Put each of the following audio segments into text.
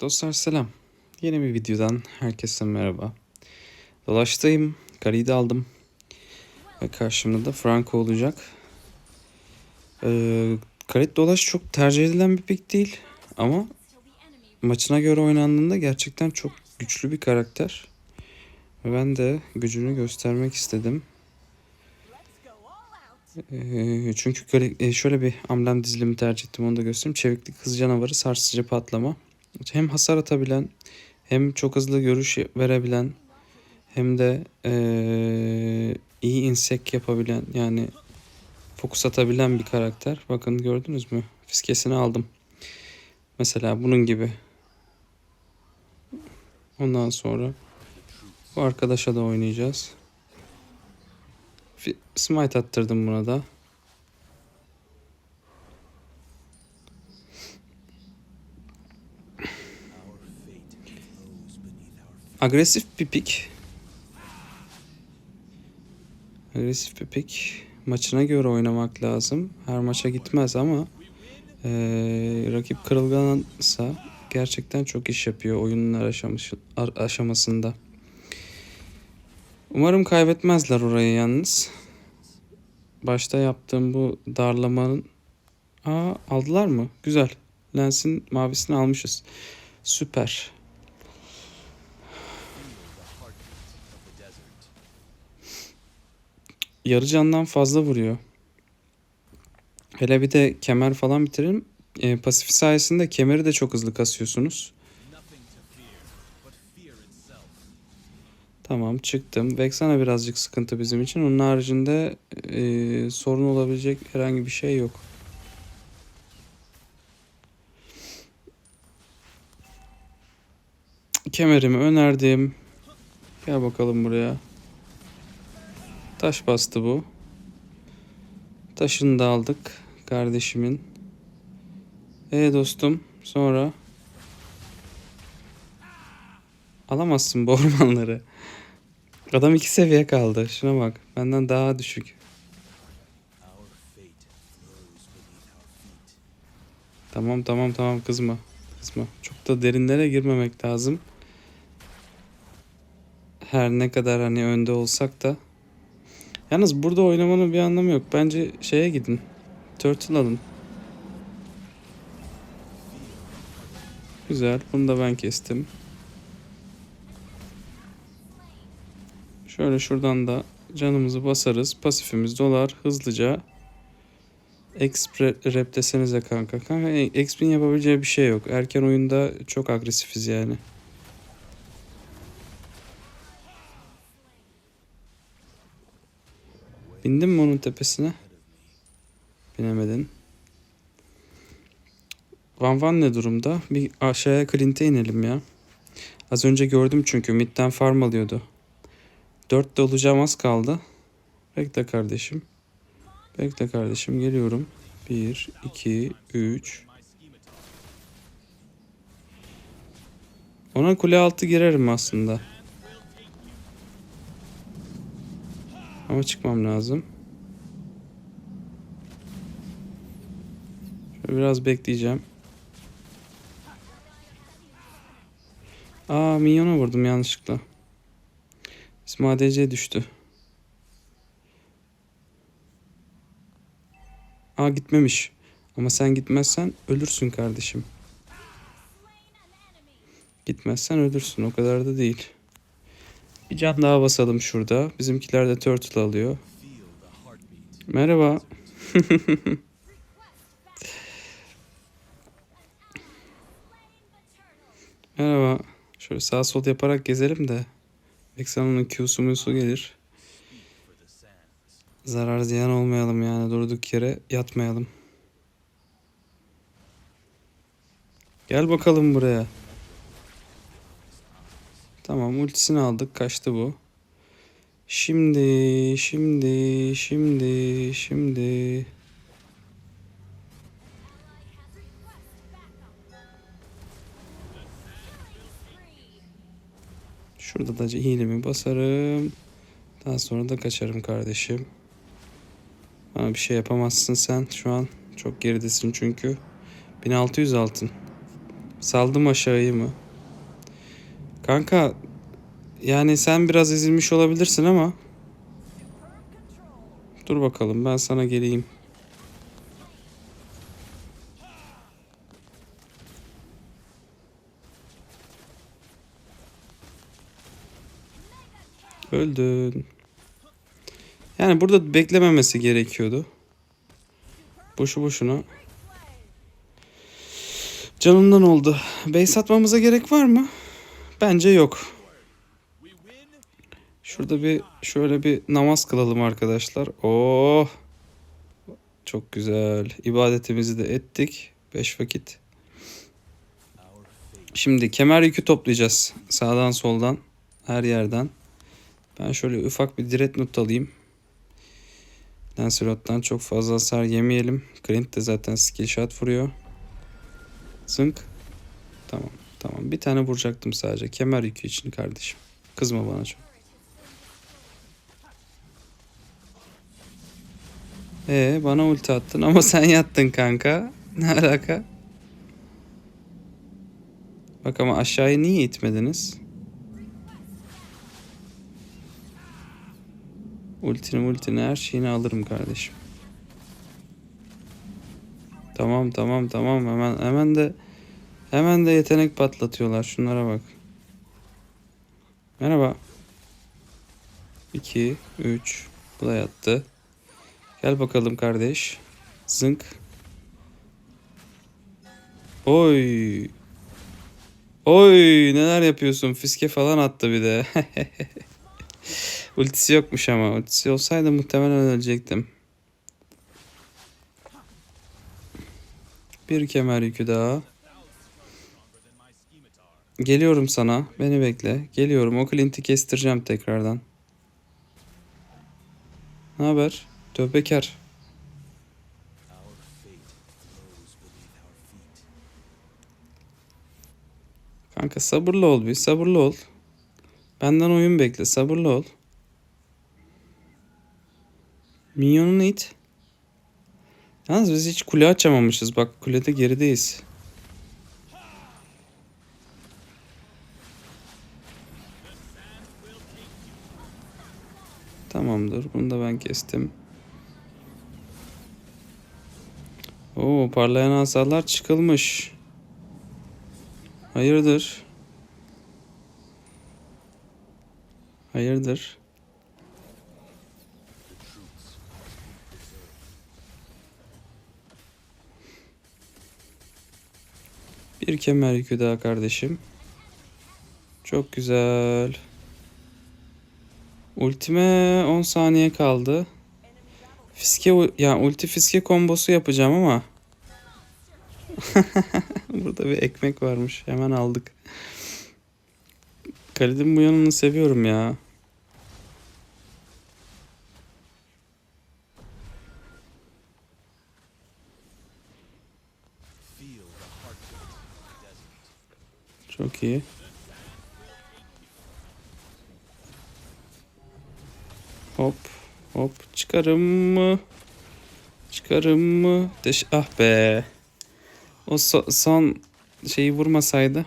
Dostlar selam. Yeni bir videodan herkese merhaba. Dolaştayım. Kariyi de aldım. Ve karşımda da Franco olacak. Ee, Karit Dolaş çok tercih edilen bir pick değil. Ama maçına göre oynandığında gerçekten çok güçlü bir karakter. Ve ben de gücünü göstermek istedim. Ee, çünkü e, şöyle bir amblem dizilimi tercih ettim onu da göstereyim. Çeviklik, hız canavarı, sarsıcı patlama. Hem hasar atabilen, hem çok hızlı görüş verebilen, hem de eee, iyi insek yapabilen yani fokus atabilen bir karakter. Bakın gördünüz mü? Fiskesini aldım. Mesela bunun gibi. Ondan sonra bu arkadaşa da oynayacağız. Smite attırdım buna da. Agresif bir pik. Agresif bir pik. Maçına göre oynamak lazım. Her maça gitmez ama eee, rakip kırılgansa gerçekten çok iş yapıyor oyunun aşamış, aşamasında. Umarım kaybetmezler orayı yalnız. Başta yaptığım bu darlamanın... Aa aldılar mı? Güzel. Lens'in mavisini almışız. Süper. Yarı candan fazla vuruyor. Hele bir de kemer falan bitirelim. E, pasifi sayesinde kemeri de çok hızlı kasıyorsunuz. Tamam çıktım. Vexana birazcık sıkıntı bizim için. Onun haricinde e, sorun olabilecek herhangi bir şey yok. Kemerimi önerdim. Gel bakalım buraya. Taş bastı bu. Taşını da aldık kardeşimin. E dostum sonra alamazsın bu ormanları. Adam iki seviye kaldı. Şuna bak. Benden daha düşük. Tamam tamam tamam kızma. Kızma. Çok da derinlere girmemek lazım. Her ne kadar hani önde olsak da. Yalnız burada oynamanın bir anlamı yok. Bence şeye gidin. Turtle alın. Güzel. Bunu da ben kestim. Şöyle şuradan da canımızı basarız. Pasifimiz dolar. Hızlıca Exp rep desenize kanka. Kanka Exp'in yapabileceği bir şey yok. Erken oyunda çok agresifiz yani. Bindin mi onun tepesine? Binemedin. Van Van ne durumda? Bir aşağıya Clint'e inelim ya. Az önce gördüm çünkü midden farm alıyordu. Dört de olacağım az kaldı. Bekle kardeşim. Bekle kardeşim geliyorum. Bir, iki, üç. Ona kule altı girerim aslında. Ama çıkmam lazım. Şöyle biraz bekleyeceğim. Aa minyona vurdum yanlışlıkla. Bizim ADC düştü. Aa gitmemiş. Ama sen gitmezsen ölürsün kardeşim. Gitmezsen ölürsün. O kadar da değil. Bir can daha basalım şurada. Bizimkiler de turtle alıyor. Merhaba. Merhaba. Şöyle sağ sol yaparak gezelim de. Vexana'nın Q'su musu gelir. Zarar ziyan olmayalım yani durduk yere yatmayalım. Gel bakalım buraya. Tamam ultisini aldık kaçtı bu. Şimdi şimdi şimdi şimdi. Şurada da hilemi basarım. Daha sonra da kaçarım kardeşim. Bana bir şey yapamazsın sen şu an. Çok geridesin çünkü. 1600 altın. Saldım aşağıyı mı? Kanka yani sen biraz ezilmiş olabilirsin ama dur bakalım ben sana geleyim. Öldün. Yani burada beklememesi gerekiyordu. Boşu boşuna. Canından oldu. Base atmamıza gerek var mı? Bence yok. Şurada bir şöyle bir namaz kılalım arkadaşlar. Oh. Çok güzel. İbadetimizi de ettik. Beş vakit. Şimdi kemer yükü toplayacağız. Sağdan soldan. Her yerden. Ben şöyle ufak bir diret not alayım. Lancelot'tan çok fazla hasar yemeyelim. Clint de zaten skill shot vuruyor. Zınk. Tamam. Tamam. Bir tane vuracaktım sadece. Kemer yükü için kardeşim. Kızma bana çok. Ee bana ulti attın ama sen yattın kanka. Ne alaka? Bak ama aşağıya niye itmediniz? Ultini multini her şeyini alırım kardeşim. Tamam tamam tamam hemen hemen de hemen de yetenek patlatıyorlar. Şunlara bak. Merhaba. 2 3 bu da yattı. Gel bakalım kardeş. Zınk. Oy. Oy neler yapıyorsun? Fiske falan attı bir de. Ultisi yokmuş ama. Ultisi olsaydı muhtemelen ölecektim. Bir kemer yükü daha. Geliyorum sana. Beni bekle. Geliyorum. O Clint'i kestireceğim tekrardan. Ne haber? Tövbekar. Kanka sabırlı ol bir. Sabırlı ol. Benden oyun bekle. Sabırlı ol. Minyonunu it. Yalnız biz hiç kule açamamışız. Bak kulede gerideyiz. Tamamdır. Bunu da ben kestim. Oo parlayan asalar çıkılmış. Hayırdır? Hayırdır? Bir kemer yükü daha kardeşim. Çok güzel. Ultime 10 saniye kaldı. Fiske u- ya ulti fiske kombosu yapacağım ama burada bir ekmek varmış. Hemen aldık. Kalidin bu yanını seviyorum ya. Çok iyi. Hop hop çıkarım mı? Çıkarım mı? Deş ah be. O so- son şeyi vurmasaydı.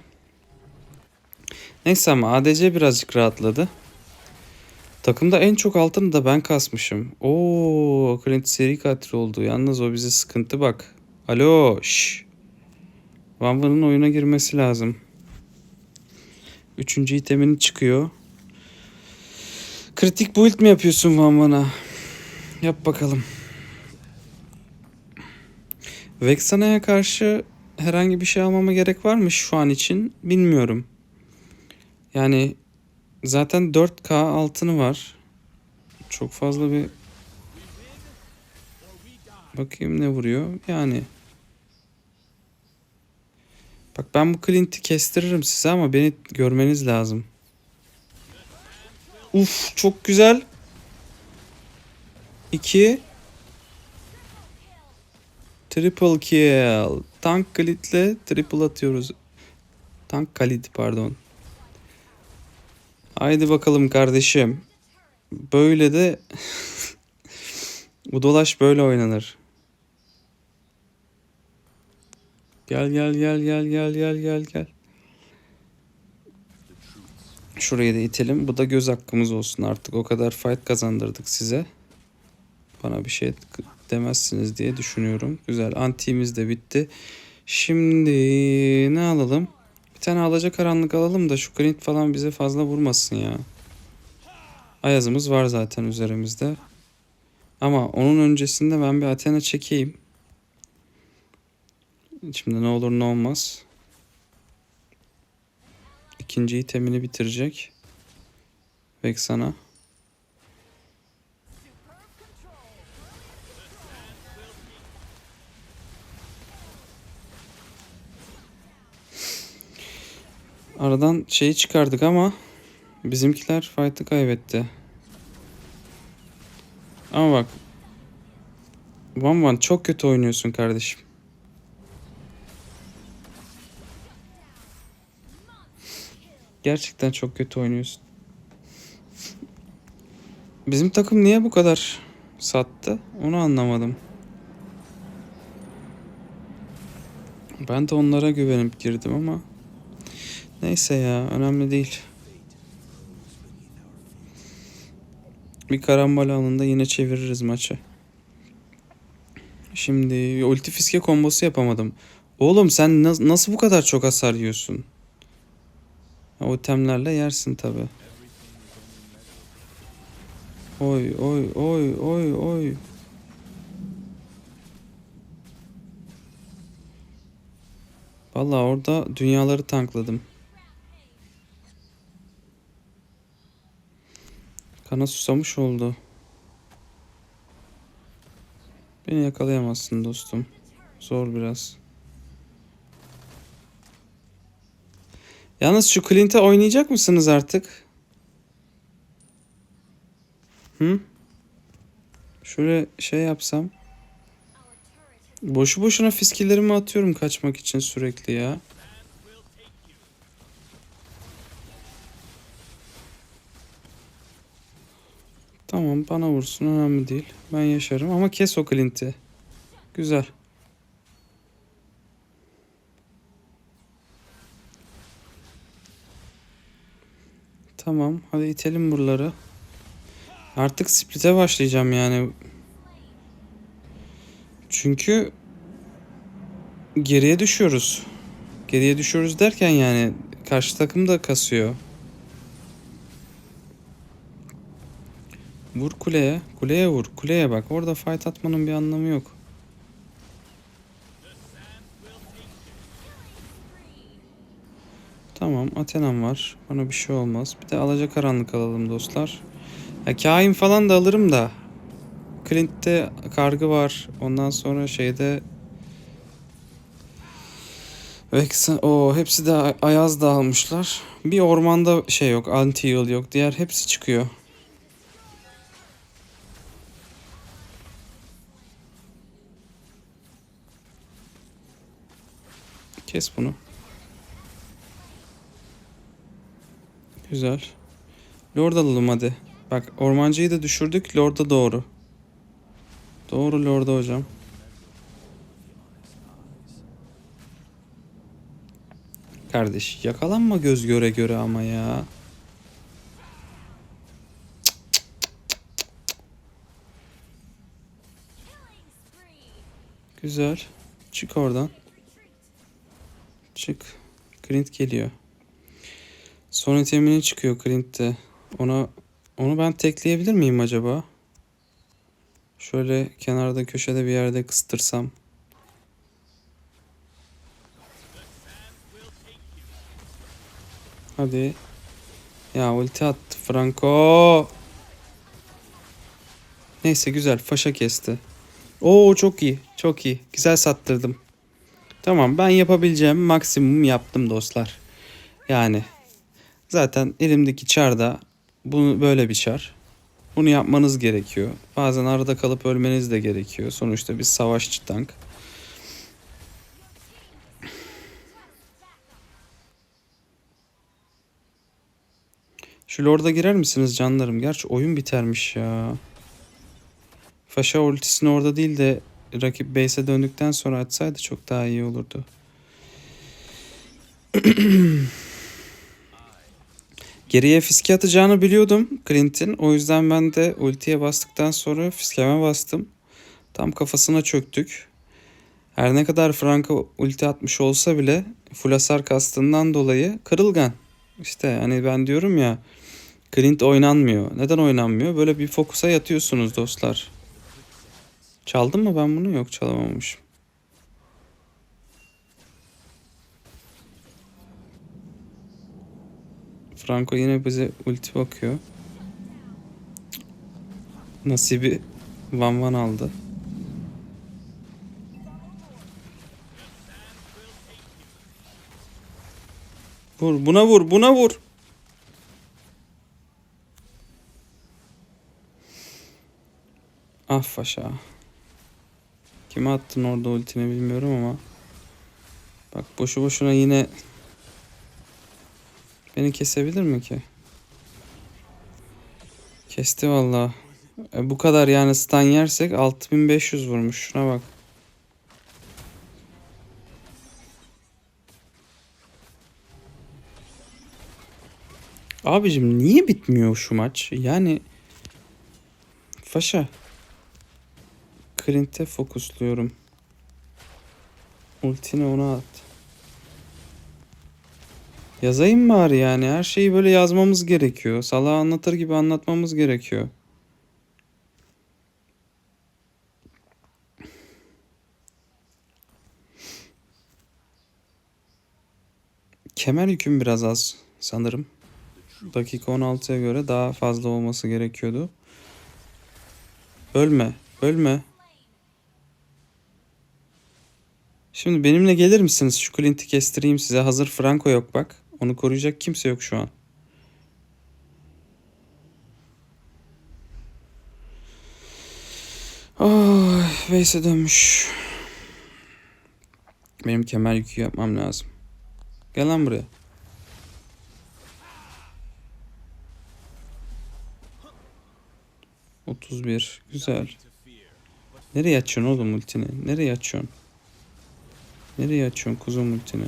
Neyse ama ADC birazcık rahatladı. Takımda en çok altını da ben kasmışım. Oo, Clint seri katil oldu. Yalnız o bize sıkıntı bak. Alo, şş. Van Van'ın oyuna girmesi lazım. Üçüncü itemini çıkıyor. Kritik build mi yapıyorsun Van Van'a? Yap bakalım. Vexana'ya karşı herhangi bir şey almama gerek var mı şu an için bilmiyorum. Yani zaten 4K altını var. Çok fazla bir bakayım ne vuruyor. Yani Bak ben bu Clint'i kestiririm size ama beni görmeniz lazım. Uf çok güzel. 2 Triple kill. Tank Clint'le triple atıyoruz. Tank Khalid pardon. Haydi bakalım kardeşim. Böyle de bu dolaş böyle oynanır. Gel gel gel gel gel gel gel gel. Şurayı da itelim. Bu da göz hakkımız olsun artık. O kadar fight kazandırdık size. Bana bir şey demezsiniz diye düşünüyorum. Güzel. Antimiz de bitti. Şimdi ne alalım? Bir tane alacak karanlık alalım da şu Clint falan bize fazla vurmasın ya. Ayazımız var zaten üzerimizde. Ama onun öncesinde ben bir Athena çekeyim. Şimdi ne olur ne olmaz. İkinci itemini bitirecek. Vexana. Aradan şeyi çıkardık ama bizimkiler fight'ı kaybetti. Ama bak. Van Van çok kötü oynuyorsun kardeşim. Gerçekten çok kötü oynuyorsun. Bizim takım niye bu kadar sattı? Onu anlamadım. Ben de onlara güvenip girdim ama neyse ya önemli değil. Bir karambol anında yine çeviririz maçı. Şimdi ulti fiske kombosu yapamadım. Oğlum sen na- nasıl bu kadar çok hasar yiyorsun? O temlerle yersin tabi. Oy oy oy oy oy. Vallahi orada dünyaları tankladım. Kana susamış oldu. Beni yakalayamazsın dostum. Zor biraz. Yalnız şu Clint'e oynayacak mısınız artık? Hı? Şöyle şey yapsam. Boşu boşuna fiskillerimi atıyorum kaçmak için sürekli ya. Tamam bana vursun önemli değil. Ben yaşarım ama kes o Clint'i. Güzel. Tamam hadi itelim buraları. Artık split'e başlayacağım yani. Çünkü geriye düşüyoruz. Geriye düşüyoruz derken yani karşı takım da kasıyor. Vur kuleye. Kuleye vur. Kuleye bak. Orada fight atmanın bir anlamı yok. Tamam. Athena'm var. Bana bir şey olmaz. Bir de alacakaranlık alalım dostlar. Ya kain falan da alırım da. Clint'te kargı var. Ondan sonra şeyde Vexen, o hepsi de Ayaz da almışlar. Bir ormanda şey yok, anti heal yok. Diğer hepsi çıkıyor. Kes bunu. Güzel. Lord alalım hadi. Bak ormancıyı da düşürdük. Lord'a doğru. Doğru Lord'a hocam. Kardeş yakalanma göz göre göre ama ya. Güzel. Çık oradan. Çık. Clint geliyor. Son itemine çıkıyor Clint'te. Ona onu ben tekleyebilir miyim acaba? Şöyle kenarda köşede bir yerde kıstırsam. Hadi. Ya ulti attı Franco. Neyse güzel. Faşa kesti. Oo çok iyi. Çok iyi. Güzel sattırdım. Tamam ben yapabileceğim maksimum yaptım dostlar. Yani zaten elimdeki çar da bunu böyle bir çar. Bunu yapmanız gerekiyor. Bazen arada kalıp ölmeniz de gerekiyor. Sonuçta biz savaşçı tank. Şu Lord'a girer misiniz canlarım? Gerçi oyun bitermiş ya. Faşa ultisini orada değil de rakip base'e döndükten sonra açsaydı çok daha iyi olurdu. Geriye fiske atacağını biliyordum Clint'in. O yüzden ben de ultiye bastıktan sonra fiskeme bastım. Tam kafasına çöktük. Her ne kadar Franco ulti atmış olsa bile full hasar kastından dolayı kırılgan. İşte hani ben diyorum ya Clint oynanmıyor. Neden oynanmıyor? Böyle bir fokusa yatıyorsunuz dostlar. Çaldım mı ben bunu? Yok çalamamışım. Franco yine bize ulti bakıyor. Nasibi Van Van aldı. Vur buna vur buna vur. Ah faşa. Kime attın orada ultini bilmiyorum ama. Bak boşu boşuna yine beni kesebilir mi ki? Kesti valla. E, bu kadar yani stun yersek 6500 vurmuş. Şuna bak. Abicim niye bitmiyor şu maç? Yani Faşa. Clint'e fokusluyorum. Ultini ona at. Yazayım bari yani. Her şeyi böyle yazmamız gerekiyor. Salaha anlatır gibi anlatmamız gerekiyor. Kemer yüküm biraz az sanırım. Dakika 16'ya göre daha fazla olması gerekiyordu. Ölme, ölme. Şimdi benimle gelir misiniz? Şu Clint'i kestireyim size. Hazır Franco yok bak. Onu koruyacak kimse yok şu an. Ay, Veys'e dönmüş. Benim kemer yükü yapmam lazım. Gel lan buraya. Otuz bir. Güzel. Nereye açıyorsun oğlum ultini? Nereye açıyorsun? Nereye açıyorsun kuzum ultini?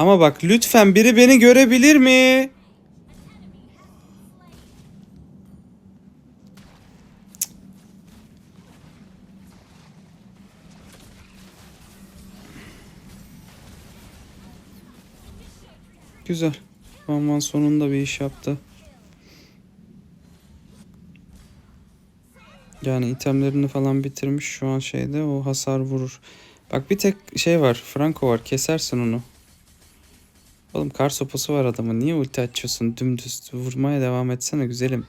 Ama bak lütfen biri beni görebilir mi? Güzel. Van Van sonunda bir iş yaptı. Yani itemlerini falan bitirmiş şu an şeyde o hasar vurur. Bak bir tek şey var. Franco var. Kesersin onu. Oğlum kar sopası var adamın. Niye ulti açıyorsun? Dümdüz vurmaya devam etsene güzelim.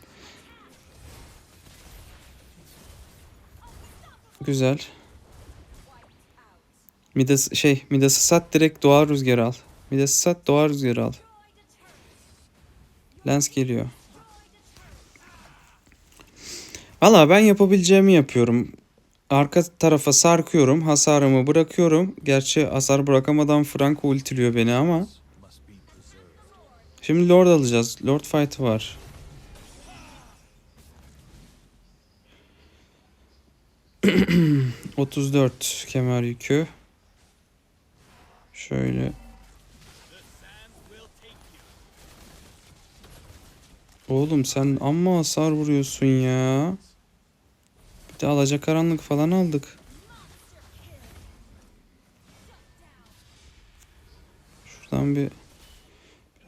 Güzel. Midas şey Midas'ı sat direkt doğa rüzgarı al. Midas'ı sat doğa rüzgarı al. Lens geliyor. Valla ben yapabileceğimi yapıyorum. Arka tarafa sarkıyorum. Hasarımı bırakıyorum. Gerçi hasar bırakamadan Franco ultiliyor beni ama. Şimdi Lord alacağız. Lord fight'ı var. ...34 kemer yükü. Şöyle. Oğlum sen amma hasar vuruyorsun ya. Bir de alacakaranlık falan aldık. Şuradan bir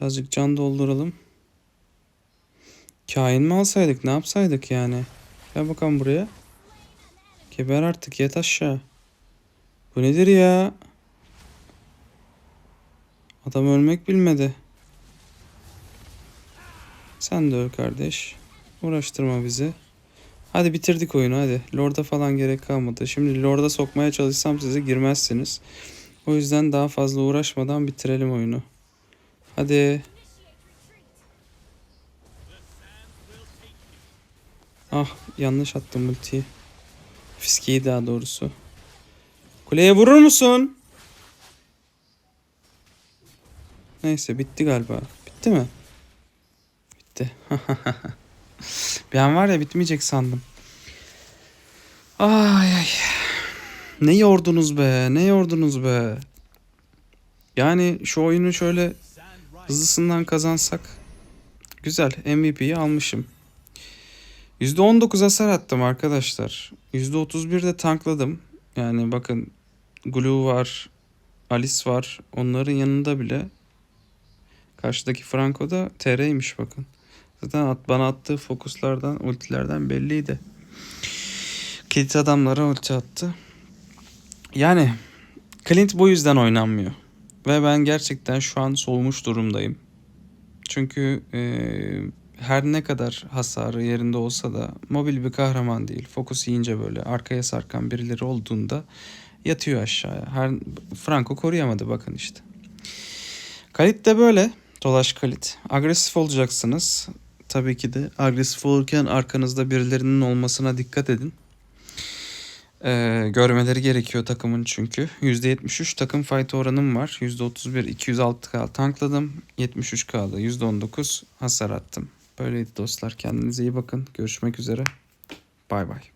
birazcık can dolduralım. Kain mi alsaydık ne yapsaydık yani? Gel bakalım buraya. Geber artık yat aşağı. Bu nedir ya? Adam ölmek bilmedi. Sen de öl kardeş. Uğraştırma bizi. Hadi bitirdik oyunu hadi. Lord'a falan gerek kalmadı. Şimdi Lord'a sokmaya çalışsam size girmezsiniz. O yüzden daha fazla uğraşmadan bitirelim oyunu. Hadi. Ah yanlış attım ultiyi. Fiskeyi daha doğrusu. Kuleye vurur musun? Neyse bitti galiba. Bitti mi? Bitti. bir an var ya bitmeyecek sandım. Ay ay. Ne yordunuz be? Ne yordunuz be? Yani şu oyunu şöyle hızlısından kazansak güzel. MVP'yi almışım. %19 hasar attım arkadaşlar. %31 de tankladım. Yani bakın Glue var, Alice var. Onların yanında bile karşıdaki Franco da TR'ymiş bakın. Zaten at, bana attığı fokuslardan, ultilerden belliydi. Kilit adamlara ulti attı. Yani Clint bu yüzden oynanmıyor. Ve ben gerçekten şu an soğumuş durumdayım. Çünkü eee, her ne kadar hasarı yerinde olsa da mobil bir kahraman değil. Fokus yiyince böyle arkaya sarkan birileri olduğunda yatıyor aşağıya. Her Franco koruyamadı bakın işte. Kalit de böyle. Dolaş Kalit. Agresif olacaksınız. Tabii ki de agresif olurken arkanızda birilerinin olmasına dikkat edin. Ee, görmeleri gerekiyor takımın çünkü. %73 takım fight oranım var. %31 206k tankladım. 73k'da %19 hasar attım. Böyleydi dostlar. Kendinize iyi bakın. Görüşmek üzere. Bay bay.